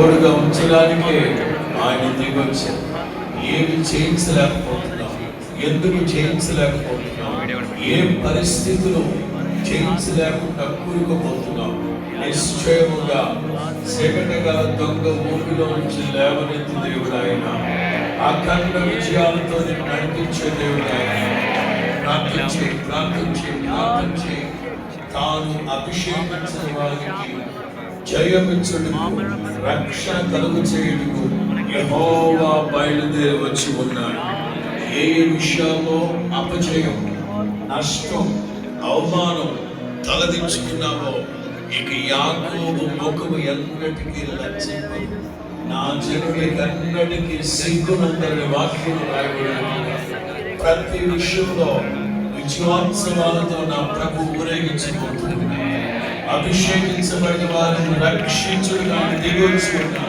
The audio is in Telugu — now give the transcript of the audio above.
తోడుగా ఉంచడానికే ఆయన దిగొచ్చారు ఏమి చేయించలేకపోతున్నాం. ఎందుకు చేయించలేకపోతున్నాం? ఏ పరిస్థితులు చేయించలేకుండా కూరుకుపోతున్నాం? నిశ్చయముగా సెగట గల దొంగ ఊపిలో నుంచి లేవనెత్తి దేవుడు ఆయన. అఖండ విజయాలతో నేను నడిపించే దేవుడు ఆయన. ప్రార్థించే ప్రార్థించే ప్రార్థించే తాను అభిషేకించిన వారికి జయమించుడు రక్షణ కలుగు చేయుడు యహోవా బయలుదేరి వచ్చి ఉన్నాడు. ఏ విషయంలో అపజయం నష్టం అవమానం తలదించుకున్నావో ఇక యాకోబు ముఖము ఎన్నటికీ లజ్జింపదు. నా జనుడికి అన్నటికీ సిగ్గునందని వాక్యం రాయబడినట్లుగా ప్రతి విషయంలో విజయోత్సవాలతో నా ప్రభు ఊరేగించబోతుంది అభిషేకించబడిన వారిని రక్షించుడు దిగొచ్చుకున్నాను